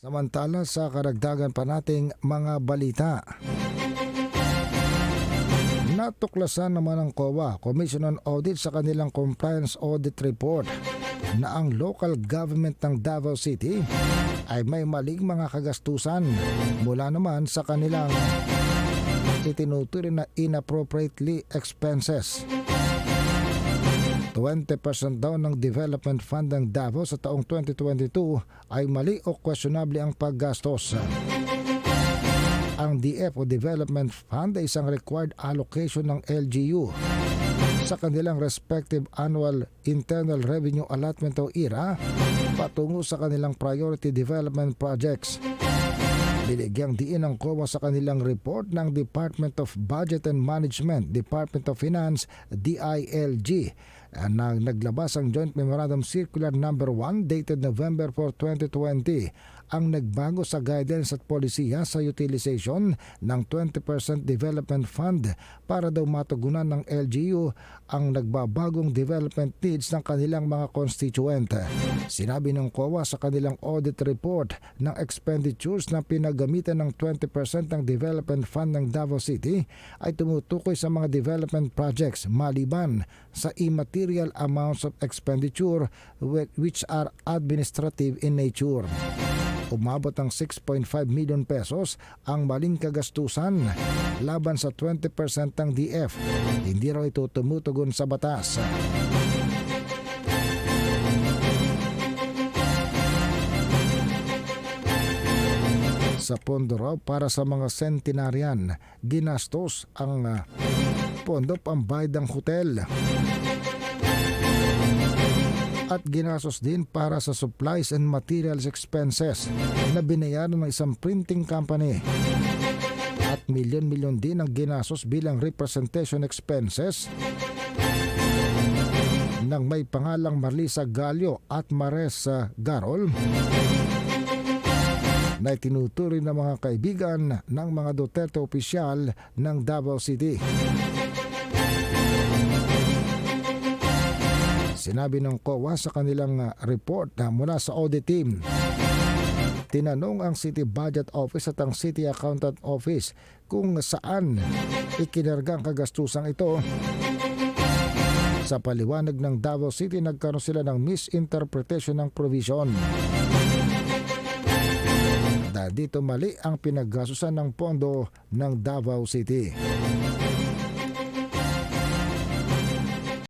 Samantala sa karagdagan pa nating mga balita. Natuklasan naman ng COA, Commission on Audit sa kanilang Compliance Audit Report na ang local government ng Davao City ay may maling mga kagastusan mula naman sa kanilang itinuturing na inappropriately expenses. 20% daw ng development fund ng Davao sa taong 2022 ay mali o questionable ang paggastos. Ang DF o Development Fund ay isang required allocation ng LGU sa kanilang respective annual internal revenue allotment o IRA patungo sa kanilang priority development projects. Binigyang diin ang COA sa kanilang report ng Department of Budget and Management, Department of Finance, DILG, na naglabas ang Joint Memorandum Circular Number 1 dated November 4, 2020 ang nagbago sa guidance at polisiya sa utilization ng 20% Development Fund para daw matugunan ng LGU ang nagbabagong development needs ng kanilang mga constituent. Sinabi ng COA sa kanilang audit report ng expenditures na pinagamitan ng 20% ng Development Fund ng Davao City ay tumutukoy sa mga development projects maliban sa immaterial amounts of expenditure which are administrative in nature umabot ng 6.5 million pesos ang maling kagastusan laban sa 20% ng DF. Hindi raw ito tumutugon sa batas. Sa pondo raw para sa mga centenarian, ginastos ang uh, pondo pambayad ng hotel at ginastos din para sa supplies and materials expenses na binayaran ng isang printing company. At milyon-milyon din ang ginastos bilang representation expenses ng may pangalang Marlisa Gallo at Maresa Garol na itinuturing ng mga kaibigan ng mga Duterte opisyal ng Davao City. Sinabi ng COA sa kanilang uh, report na mula sa audit team, tinanong ang City Budget Office at ang City Accountant Office kung saan ikinarga ang kagastusang ito. Sa paliwanag ng Davao City, nagkaroon sila ng misinterpretation ng provision. Dahil dito mali ang pinaggasusan ng pondo ng Davao City.